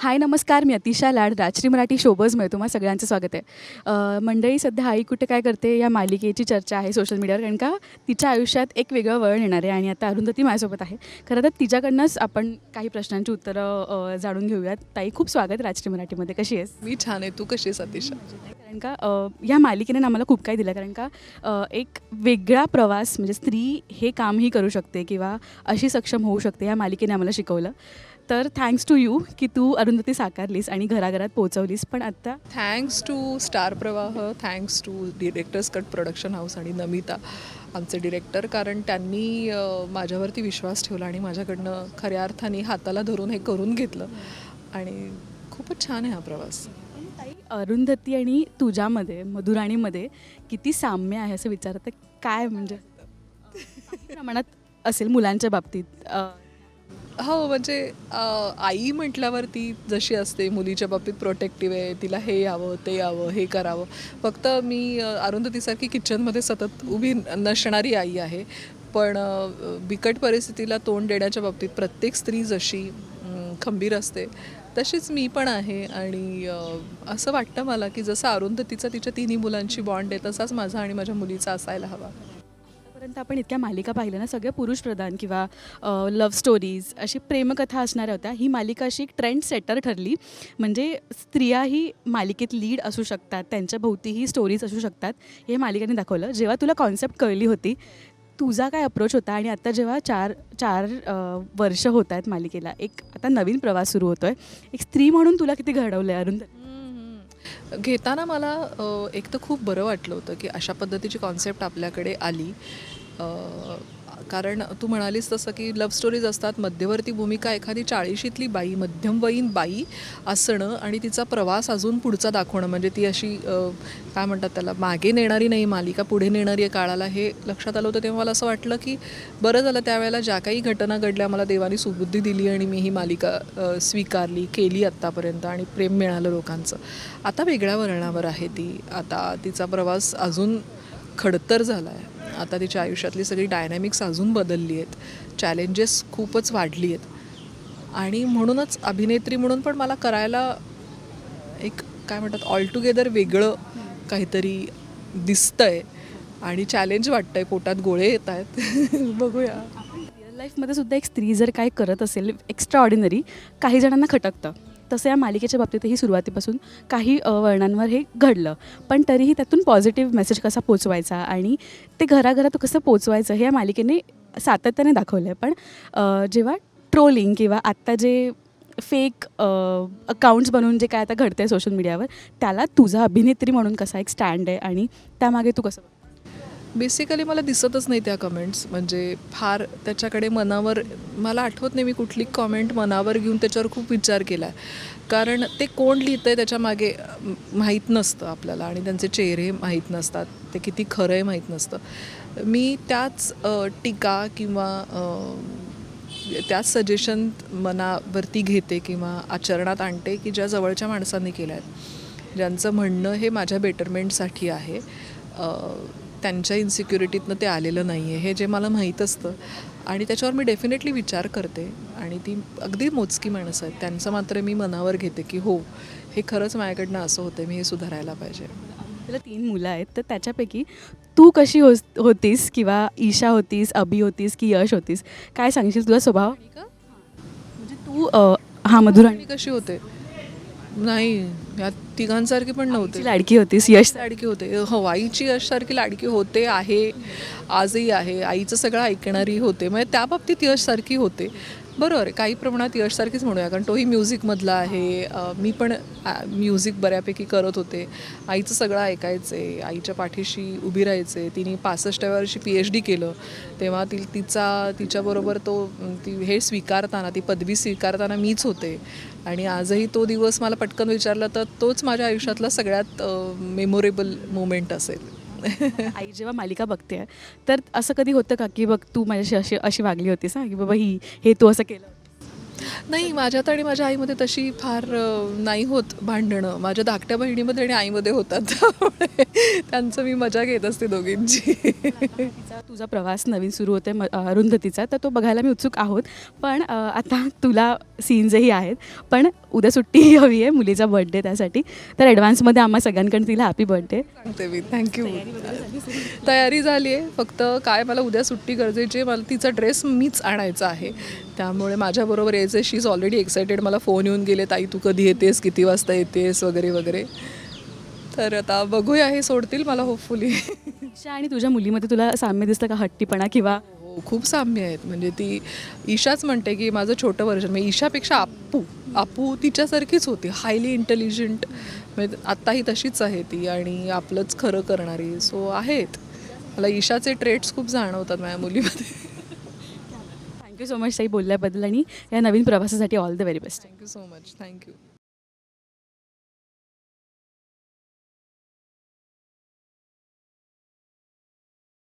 हाय नमस्कार. मी अतिशा लाड राजश्री मराठी शोबजमध्ये तुम्हाला सगळ्यांचं स्वागत आहे. मंडळी सध्या आई कुठे काय करते या मालिकेची चर्चा आहे सोशल मीडियावर कारण का तिच्या आयुष्यात एक वेगळं वळण येणार आहे आणि आता अरुंधती माझ्यासोबत आहे. खरं तर तिच्याकडनंच आपण काही प्रश्नांची उत्तरं जाणून घेऊयात. ताई खूप स्वागत राजश्री मराठीमध्ये. कशी आहेस? मी छान आहे. तू कशी आहेस अतिशा? कारण का ह्या मालिकेने आम्हाला खूप काही दिलं. कारण का एक वेगळा प्रवास म्हणजे स्त्री हे कामही करू शकते किंवा अशी सक्षम होऊ शकते ह्या मालिकेने आम्हाला शिकवलं. तर थँक्स टू यू की तू अरुंधती साकारलीस आणि घराघरात पोहोचवलीस. पण आत्ता thanks to Star Pravah thanks to directors cut production house आणि नमिता आमचे डिरेक्टर कारण त्यांनी माझ्यावरती विश्वास ठेवला आणि माझ्याकडनं खऱ्या अर्थाने हाताला धरून हे करून घेतलं. आणि खूपच छान आहे हा प्रवास. अरुंधती आणि तुझ्यामध्ये मधुराणीमध्ये किती साम्य आहे असं विचारत काय म्हणजे? प्रमाणात असेल मुलांच्या बाबतीत हो म्हणजे आई म्हटल्यावरती जशी असते मुलीच्या बाबतीत प्रोटेक्टिव्ह आहे तिला हे यावं ते यावं हे करावं. फक्त मी अरुंधतीसारखी किचनमध्ये सतत उभी नसणारी आई आहे. पण बिकट परिस्थितीला तोंड देण्याच्या बाबतीत प्रत्येक स्त्री जशी खंबीर असते तशीच मी पण आहे. आणि असं वाटतं मला की जसं अरुंधतीचा तिच्या तिन्ही मुलांची बॉन्ड आहे तसाच माझा आणि माझ्या मुलीचा असायला हवा. आतापर्यंत आपण इतक्या मालिका पाहिल्या ना सगळ्या पुरुषप्रधान किंवा लव्ह स्टोरीज अशी प्रेमकथा असणाऱ्या होत्या. ही मालिका अशी एक ट्रेंड सेटर ठरली. म्हणजे स्त्रियाही मालिकेत लीड असू शकतात त्यांच्या भोवतीही स्टोरीज असू शकतात. हे मालिकेने दाखवलं. जेव्हा तुला कॉन्सेप्ट कळली होती तुझा काय अप्रोच होता? आणि आता जेव्हा चार चार वर्ष होत आहेत मालिकेला एक आता नवीन प्रवास सुरू होतो आहे एक स्त्री म्हणून तुला किती घडवलं आहे अरुंध घेताना मला एक तर खूप बरं वाटलं होतं की अशा पद्धतीची कॉन्सेप्ट आपल्याकडे आली. कारण तू म्हणालीस तसं की लव्ह स्टोरीज असतात. मध्यवर्ती भूमिका एखादी चाळीशीतली बाई मध्यमवयीन बाई असणं आणि तिचा प्रवास अजून पुढचा दाखवणं. म्हणजे ती अशी काय म्हणतात त्याला मागे नेणारी नाही मालिका पुढे नेणारी आहे काळाला. हे लक्षात आलं होतं तेव्हा मला असं वाटलं की बरं झालं त्यावेळेला ज्या काही घटना घडल्या मला देवाने सुबुद्धी दिली आणि मी ही मालिका स्वीकारली केली आत्तापर्यंत आणि प्रेम मिळालं लोकांचं. आता वेगळ्या वळणावर आहे ती. आता तिचा प्रवास अजून खडतर झाला आहे आता तिच्या आयुष्यातली सगळी डायनॅमिक्स अजून बदलली आहेत. चॅलेंजेस खूपच वाढली आहेत. आणि म्हणूनच अभिनेत्री म्हणून पण मला करायला एक काय म्हणतात ऑल टुगेदर वेगळं काहीतरी दिसतंय. आणि चॅलेंज वाटतंय पोटात गोळे येत आहेत. बघूया. रिअल लाईफमध्ये सुद्धा एक स्त्री जर काय करत असेल एक्स्ट्रा ऑर्डिनरी काही जणांना खटकतं. तसं या मालिकेच्या बाबतीतही सुरुवातीपासून काही वर्णांवर हे घडलं. पण तरीही त्यातून पॉझिटिव्ह मेसेज कसा पोचवायचा आणि ते घराघरात कसं पोचवायचं हे या मालिकेने सातत्याने दाखवलं आहे पण जेव्हा ट्रोलिंग किंवा आत्ता जे फेक अकाउंट्स बनवून जे काय आता घडतं आहे सोशल मीडियावर त्याला तुझा अभिनेत्री म्हणून कसा एक स्टँड आहे आणि त्यामागे तू कसं बेसिकली मला दिसतच नाही त्या कमेंट्स म्हणजे फार त्याच्याकडे मनावर मला आठवत नाही मी कुठली कॉमेंट मनावर घेऊन त्याच्यावर खूप विचार केला. आहे कारण ते कोण लिहितं आहे त्याच्यामागे माहीत नसतं आपल्याला आणि त्यांचे चेहरे माहीत नसतात. ते किती खरं आहे माहीत नसतं. मी त्याच टीका किंवा त्याच सजेशन मनावरती घेते किंवा आचरणात आणते की ज्या जवळच्या माणसांनी केल्या आहेत ज्यांचं म्हणणं हे माझ्या बेटरमेंटसाठी आहे. त्यांच्या इन्सिक्युरिटीतनं ते आलेलं नाही आहे हे जे मला माहीत असतं. आणि त्याच्यावर मी डेफिनेटली विचार करते. आणि ती अगदी मोजकी माणसं आहेत. त्यांचं मात्र मी मनावर घेते की हो हे खरंच माझ्याकडनं असं होतं मी हे सुधारायला पाहिजे. त्याला तीन मुलं आहेत. तर त्याच्यापैकी तू कशी होस होतीस किंवा ईशा होतीस अभि होतीस की यश होतीस? काय सांगशील तुझा स्वभाव? म्हणजे तू हा मधुराणी कशी होते? नाही या तिघांसारखी पण नव्हते. लाडकी होतीस यश लाडकी होते. हवाईची यशसारखी लाडकी होते आहे आजही आहे. आईचं सगळं ऐकणारी होते. म्हणजे त्या बाबतीत यशसारखी होते. बरोबर आहे काही प्रमाणात यशसारखीच म्हणूया कारण तोही म्युझिकमधला आहे. मी पण म्युझिक बऱ्यापैकी करत होते. आईचं सगळं ऐकायचे आईच्या पाठीशी उभी राहायचे. तिने पासष्टाव्या वर्षी पी एच डी केलं. तेव्हा ती तिचा तिच्याबरोबर तो ती हे स्वीकारताना ती पदवी स्वीकारताना मीच होते. आणि आजही तो दिवस मला पटकन विचारला तर तोच माझ्या आयुष्यातला सगळ्यात मेमोरेबल मोमेंट असेल. आई जेव्हा मालिका बघते तर असं कधी होतं का की बघ तू माझ्याशी अशी अशी वागली होतीस हा? की बाबा ही हे तू असं केलं नाही माझ्यात आणि माझ्या आईमध्ये तशी फार नाही होत भांडणं. माझ्या धाकट्या बहिणीमध्ये आणि आईमध्ये होतात. त्यामुळे त्यांचं मी मजा घेत असते दोघींची. तिचा तुझा प्रवास नवीन सुरू होते अरुंधतीचा तर तो बघायला मी उत्सुक आहोत. पण आता तुला सीन्सही आहेत. पण उद्या सुट्टी हवी आहे मुलीचा बर्थडे त्यासाठी. तर ॲडव्हान्समध्ये आम्हा सगळ्यांकडे तिला हॅपी बर्थडे सांगते मी. थँक्यू तयारी झाली आहे. फक्त काय मला उद्या सुट्टी गरजेची मला तिचा ड्रेस मीच आणायचा आहे. त्यामुळे माझ्याबरोबर यायचं शी इज ऑलरेडी एक्सायटेड मला फोन येऊन गेले ताई तू कधी येतेस? किती वाजता येतेस? वगैरे वगैरे. तर आता बघूया हे सोडतील मला होपफुली ईशा आणि तुझ्या मुलीमध्ये तुला साम्य दिसतं का? हट्टीपणा किंवा? हो खूप साम्य आहेत. म्हणजे ती ईशाच म्हणते की माझं छोटं वर्जन म्हणजे ईशापेक्षा आप्पू आप्पू तिच्यासारखीच होती. हायली इंटेलिजंट म्हणजे आत्ताही तशीच आहे ती आणि आपलंच खरं करणारी. सो आहेत. मला ईशाचे ट्रेट्स खूप जाणवतात माझ्या मुलीमध्ये. थँक्यू सो मच ताई बोलल्याबद्दल आणि या नवीन प्रवासासाठी all the very best thank you so much thank you